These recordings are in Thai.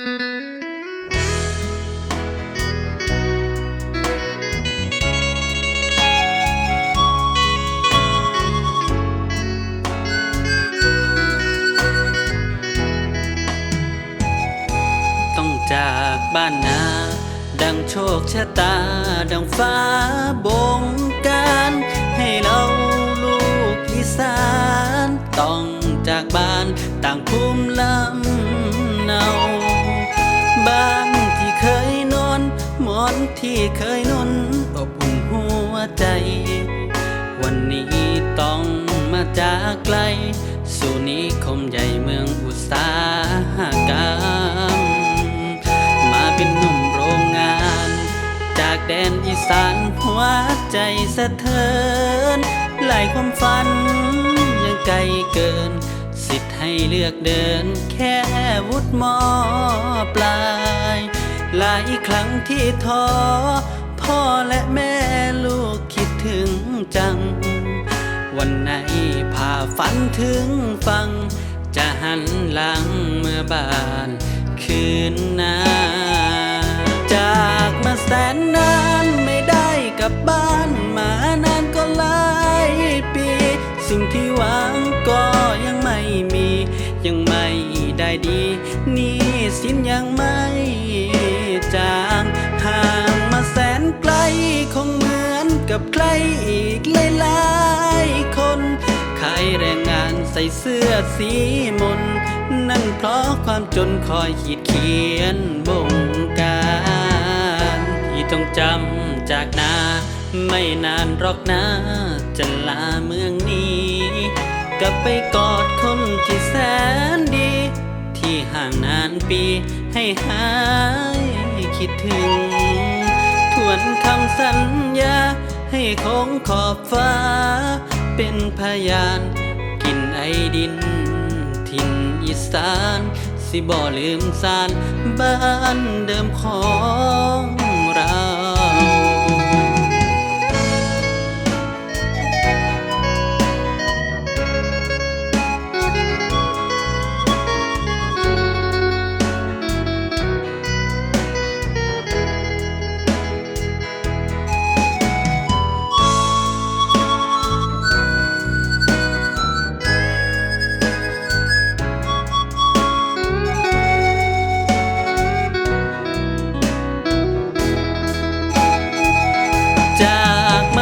ต้องจากบ้านนาดังโชคชะตา ดังฟ้าบงการ ให้เราลูกอีสาน ต้องจากบ้านต่างภูมิลำ ที่เคยนอนอบอุ่นหัวใจ วันนี้ต้องมาจากไกล สู่นิคมใหญ่เมืองอุตสาหกรรม มาเป็นหนุ่มโรงงาน จากแดนอีสานหัวใจสะเทือนหลายความฝันยังไกลเกิน สิทธิ์ให้เลือกเดินแค่วุฒิมอปลาย หลายครั้งที่ท้อพ่อและแม่ลูกคิดถึงจัง วันไหนพาฝันถึงฟัง จะหันหลังเมื่อบานคืนนาจากมาแสนนา ไม่ได้ดีนี่สินยังไม่จางห่างมาแสนไกลคงเหมือนกับใครอีกหลายๆคนขายแรงงานใส่เสื้อสีมน นั่นเพราะความจนคอยขีดเขียนบงการที่ต้องจำจากนาไม่นานหรอกนะจะลาเมืองนี้ กลับไปกอดคนที่แสนดี ห่างนานปีให้หายคิดถึง ทวนคำสัญญาให้คงขอบฟ้า เป็นพยานกินไอดิน ถิ่นอีสาน สิบ่ลืมสารบ้านเดิมของ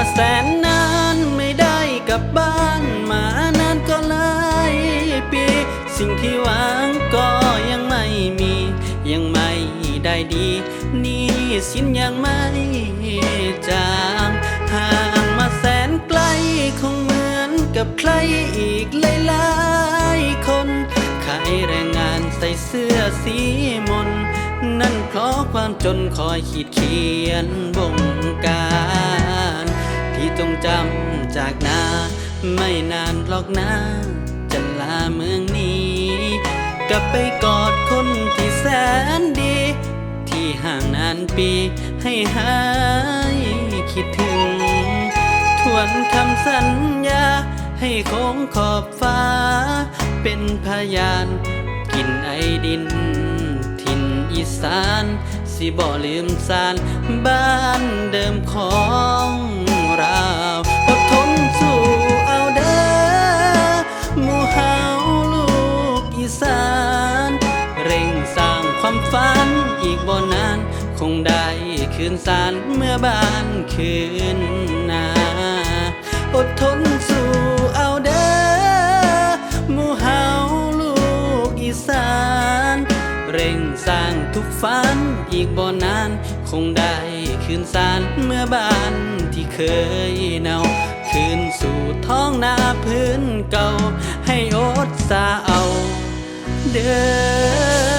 มาแสนนานไม่ได้กลับบ้านมานานก็หลายปี สิ่งที่หวังก็ยังไม่มี ยังไม่ได้ดีนี่สินยังไม่จางห่างมาแสนไกลคงเหมือนกับใครอีกหลายๆคนขายแรงงานใส่เสื้อสีมนนั่นเพราะความจนคอยขีดเขียนบงการ ที่ต้องจำจากนา ไม่นานหรอกนะ จะลาเมืองนี้ กลับไปกอดคนที่แสนดี ที่ห่างนานปีให้หายคิดถึง ทวนคำสัญญา ให้คงขอบฟ้า เป็นพยาน กินไอดิน ถิ่นอีสานสิบ่ลืมสารบ้านเดิมของ ราอดทนสู้เอาเด้อหมู่เฮาลูกอีสาน เร่งสร้างความฝันอีกบ่นาน คงได้คืนสารเมื่อบ้านคืนนาอดทนสู้เอาเด้อหมู่เฮาลูกอีสาน เร่งสร้างทุกฝันอีกบ่นาน คงได้คืนสารเมื่อบ้าน เคยเนาคืนสู่ท้องนาพื้นเก่า ให้อดสาเอา เด้อ